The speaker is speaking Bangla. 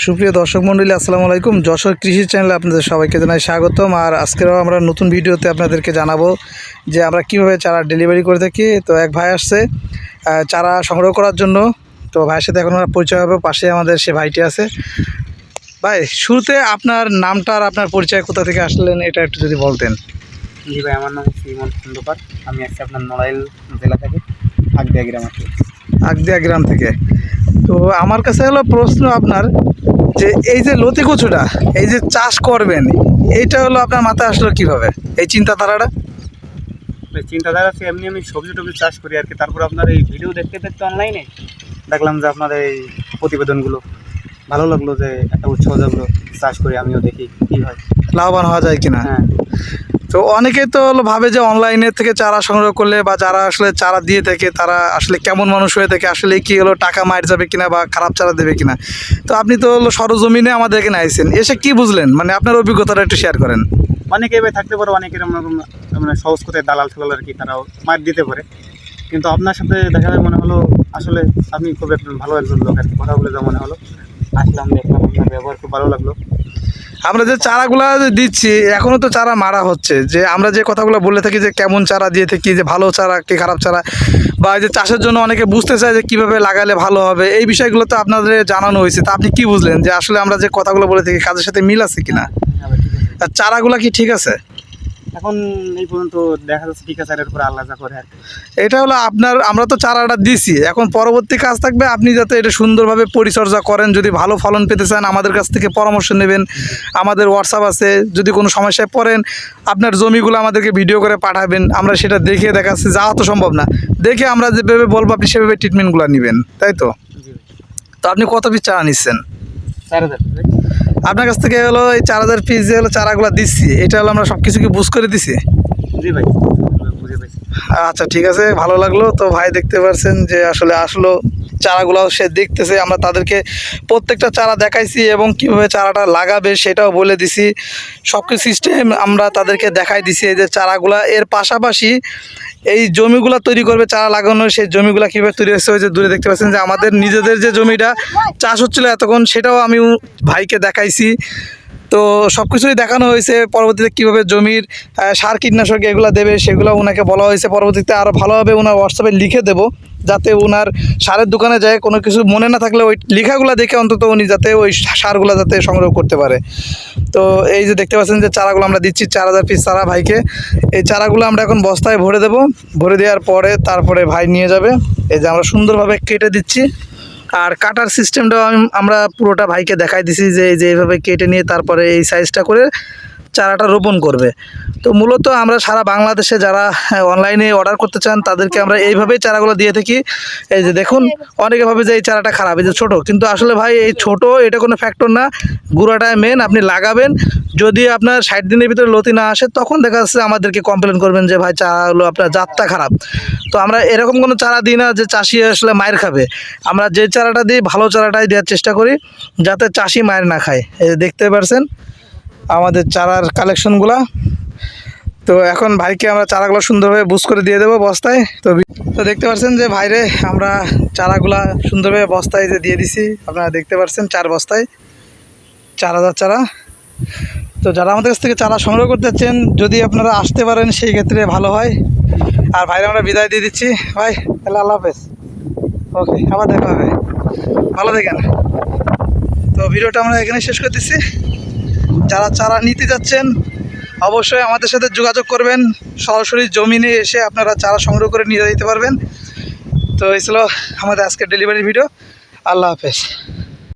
সুপ্রিয় দর্শক মণ্ডলী আসসালামু আলাইকুম। যশোর কৃষি চ্যানেলে আপনাদের সবাইকে জানাই স্বাগতম। আর আজকেরও আমরা নতুন ভিডিওতে আপনাদেরকে জানাব যে আমরা কীভাবে চারা ডেলিভারি করে থাকি। তো এক ভাই আসছে চারা সংগ্রহ করার জন্য। তো ভাইয়ের সাথে এখন আমরা পরিচয় হবে পাশে আমাদের সে ভাইটি আছে। ভাই শুরুতে আপনার নামটা আর আপনার পরিচয় কোথা থেকে আসলেন এটা একটু যদি বলতেন। জি ভাই আমার নাম শ্রীমন খন্দকার। আমি আসছি আপনার নড়াইল জেলা থেকে আগদিয়া গ্রাম আছি আগদিয়া গ্রাম থেকে। তো আমার কাছে হলো প্রশ্ন আপনার যে এই যে লতি কচুটা, এই যে চাষ করবেন, এইটা হলো আপনার মাথায় আসলো কীভাবে? এই চিন্তাধারাটা? চিন্তাধারা আছে, এমনি আমি সবজি টবজি চাষ করি আর কি। তারপর আপনার এই ভিডিও দেখতে দেখতে অনলাইনে দেখলাম যে আপনার এই প্রতিবেদনগুলো, ভালো লাগল যে একটা উৎসাহ চাষ করি, আমিও দেখি, কী হয়। লাভবান হওয়া যায় কিনা? হ্যাঁ। তো অনেকেই তো ভাবে যে অনলাইনে থেকে চারা সংগ্রহ করলে বা যারা আসলে চারা দিয়ে থাকে তারা আসলে কেমন মানুষ হয়ে থাকে আসলে কি হলো টাকা মার যাবে কিনা বা খারাপ চারা দেবে কিনা? তো আপনি তো হলো সরজমিনে আমাদের এখানে আইছেন এসে কি বুঝলেন? মানে আপনার অভিজ্ঞতাটা একটু শেয়ার করেন। অনেকে ভাই থাকতে পারে অনেকের এরকম মানে সহজ করে দালাল ঠালাল আর কি তারাও মার দিতে পারে। কিন্তু আপনার সাথে দেখা যায় মনে হলো আসলে আপনি খুব একজন ভালো একজন লোক আর কি কথা বলে যা মনে হলো। আসলাম দেখলাম আপনার ব্যবহার খুব ভালো লাগল। আমরা যে চারাগুলো দিচ্ছি এখনও তো চারা মারা হচ্ছে। যে আমরা যে কথাগুলো বলে থাকি যে কেমন চারা দিয়ে থাকি, যে ভালো চারা, কি খারাপ চারা, বা যে চাষের জন্য অনেকে বুঝতে চায় যে কীভাবে লাগালে ভালো হবে, এই বিষয়গুলো তো আপনাদের জানানো হয়েছে। তা আপনি কি বুঝলেন? যে আসলে আমরা যে কথাগুলো বলে থাকি, কাজের সাথে মিল আছে কিনা? চারাগুলা কি ঠিক আছে? এখন এই পর্যন্ত দেখা যাচ্ছে ঠিক আছে আর আল্লাহ যা করে আর এটা হলো আপনার আমরা তো চারাটা দিছি। এখন পরবর্তী কাজ থাকবে আপনি যাতে এটা সুন্দরভাবে পরিচর্যা করেন যদি ভালো ফলন পেতে চান আমাদের কাছ থেকে পরামর্শ নেবেন। আমাদের হোয়াটসঅ্যাপ আছে যদি কোনো সমস্যায় পড়েন আপনার জমিগুলো আমাদেরকে ভিডিও করে পাঠাবেন আমরা সেটা দেখে দেখাচ্ছি যাওয়া তো সম্ভব না। দেখে আমরা যেভাবে বলব আপনি সেভাবে ট্রিটমেন্টগুলো নেবেন তাই তো? তো আপনি কত পিস চারা নিচ্ছেন? চার হাজার। আপনার কাছ থেকে হলো এই চার হাজার পিস যে হলো চারাগুলো দিচ্ছি এটা হলো আমরা সব কিছু কি বুঝ করে দিছি? জি ভাই আচ্ছা ঠিক আছে ভালো লাগল। তো ভাই দেখতে পারছেন যে আসলে আসলো চারাগুলো সে দেখতেছে, আমরা তাদেরকে প্রত্যেকটা চারা দেখাইছি এবং কীভাবে চারাটা লাগাবে সেটাও বলে দিছি। সব কিছু সিস্টেম আমরা তাদেরকে দেখাই দিছি এই যে চারাগুলা। এর পাশাপাশি এই জমিগুলো তৈরি করবে, চারা লাগানোর সেই জমিগুলো কীভাবে তৈরি হচ্ছে ওই যে দূরে দেখতে পাচ্ছেন যে আমাদের নিজেদের যে জমিটা চাষ হচ্ছিল এতক্ষণ, সেটাও আমি ভাইকে দেখাইছি। তো সব কিছুই দেখানো হয়েছে, পরবর্তীতে কীভাবে জমির সার কীটনাশক এগুলো দেবে সেগুলো ওনাকে বলা হয়েছে, পরবর্তীতে আরও ভালোভাবে ওনার হোয়াটসঅ্যাপে লিখে দেবো, যাতে ওনার সারের দোকানে যায়, কোনো কিছু মনে না থাকলে ওই লেখাগুলো দেখে অন্তত উনি যাতে ওই সারগুলো যাতে সংগ্রহ করতে পারে। তো এই যে দেখতে পাচ্ছেন যে চারাগুলো আমরা দিচ্ছি, চার হাজার পিস চারা ভাইকে। এই চারাগুলো আমরা এখন বস্তায় ভরে দেবো, ভরে দেওয়ার পরে তারপরে ভাই নিয়ে যাবে। এই যে আমরা সুন্দরভাবে কেটে দিচ্ছি। আর কাটার সিস্টেমটাও আমি, আমরা পুরোটা ভাইকে দেখাই দিছি যে এইভাবে কেটে নিয়ে তারপরে এই সাইজটা করে চারাটা রোপণ করবে। তো মূলত আমরা সারা বাংলাদেশে যারা অনলাইনে অর্ডার করতে চান, তাদেরকে আমরা এইভাবেই চারাগুলো দিয়ে থাকি। এই যে দেখুন, অনেকে ভাবে যে এই চারাটা খারাপ, এই যে ছোটো। কিন্তু আসলে ভাই, এই ছোটো, এটা কোনো ফ্যাক্টর না। গুঁড়াটায় মেন আপনি লাগাবেন। যদি আপনার ষাট দিনের ভিতরে লতি না আসে, তখন দেখা যাচ্ছে আমাদেরকে কমপ্লেন করবেন যে, ভাই চারা হলো আপনার জাতটা খারাপ। তো আমরা এরকম কোনো চারা দিই না যে চাষি আসলে মায়ের খাবে। আমরা যে চারাটা দিই, ভালো চারাটাই দেওয়ার চেষ্টা করি, যাতে চাষি মায়ের না খায়। দেখতে পারছেন? আমাদের চারার কালেকশনগুলা তো এখন ভাইকে আমরা চারাগুলো সুন্দরভাবে বুস করে দিয়ে দেবো বস্তায়। তো তো দেখতে পাচ্ছেন যে ভাইরে আমরা চারাগুলা সুন্দরভাবে বস্তায় যে দিয়ে দিছি, আপনারা দেখতে পাচ্ছেন চার বস্তায়। চার হাজার চারা। তো যারা আমাদের কাছ থেকে চারা সংগ্রহ করতে চাচ্ছেন, যদি আপনারা আসতে পারেন, সেই ক্ষেত্রে ভালো হয়। আর ভাইরা আমরা বিদায় দিয়ে দিচ্ছি। ভাই, তাহলে আল্লাহ হাফেজ। ওকে, আবার দেখা হবে। ভালো থাকেন। তো ভিডিওটা আমরা এখানে শেষ করে দিচ্ছি যারা চারা নিতে যাচ্ছেন, অবশ্যই আমাদের সাথে যোগাযোগ করবেন। সরাসরি জমিনে এসে আপনারা চারা সংগ্রহ করে নিয়ে যেতে পারবেন। তো এই ছিল আমাদের আজকের ডেলিভারি ভিডিও আল্লাহ হাফেজ।